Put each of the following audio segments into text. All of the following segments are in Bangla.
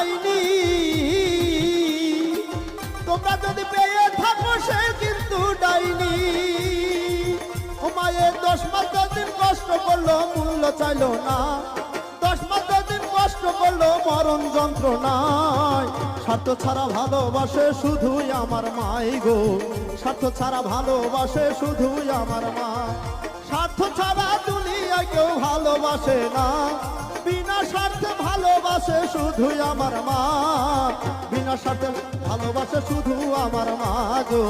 পাইনি। তোমরা যদি পেয়ে থাকো, সে কিন্তু ডাইনি। ও মায়ের দশ মাস দিন কষ্ট করল, মূল্য চাইলো না। দশ মাস দিন কষ্ট করল, মরণ যন্ত্রণায়। স্বার্থ ছাড়া ভালোবাসে শুধুই আমার মাই গো। স্বার্থ ছাড়া ভালোবাসে শুধুই আমার মা। স্বার্থ ছাড়া দুনিয়া কেউ ভালোবাসে না। বিনা স্বার্থে ভালোবাসে শুধু আমার মা। বিনা স্বার্থে ভালোবাসে শুধু আমার মা গো।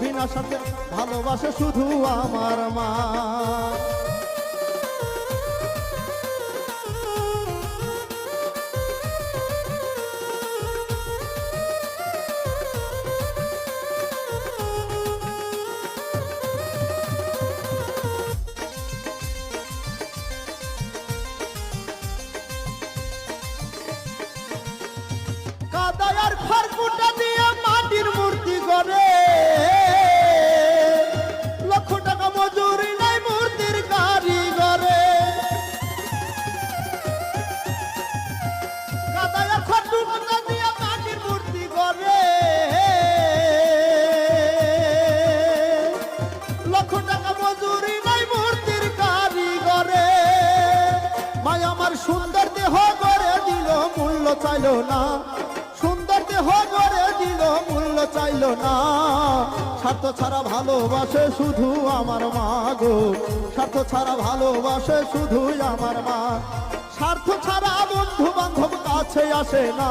বিনা স্বার্থে ভালোবাসে শুধু আমার মা। কাদায়ার খড়কুটা দিয়ে মাটির মূর্তি করে লক্ষ টাকা মজুরি নাই মূর্তির কারিগরে। কাদায়ার খড়কুটা দিয়ে মাটির মূর্তি করে লক্ষ টাকা মূর্তির কারিগরে। মাই আমার সুন্দর দেহ করে দিল, মূল্য চাইলো না। করে দিল, মূল্য চাইল না। স্বার্থ ছাড়া ভালোবাসে শুধু আমার মা গো। স্বার্থ ছাড়া ভালোবাসে শুধু আমার মা। স্বার্থ ছাড়া বন্ধু বান্ধব কাছে আসে না।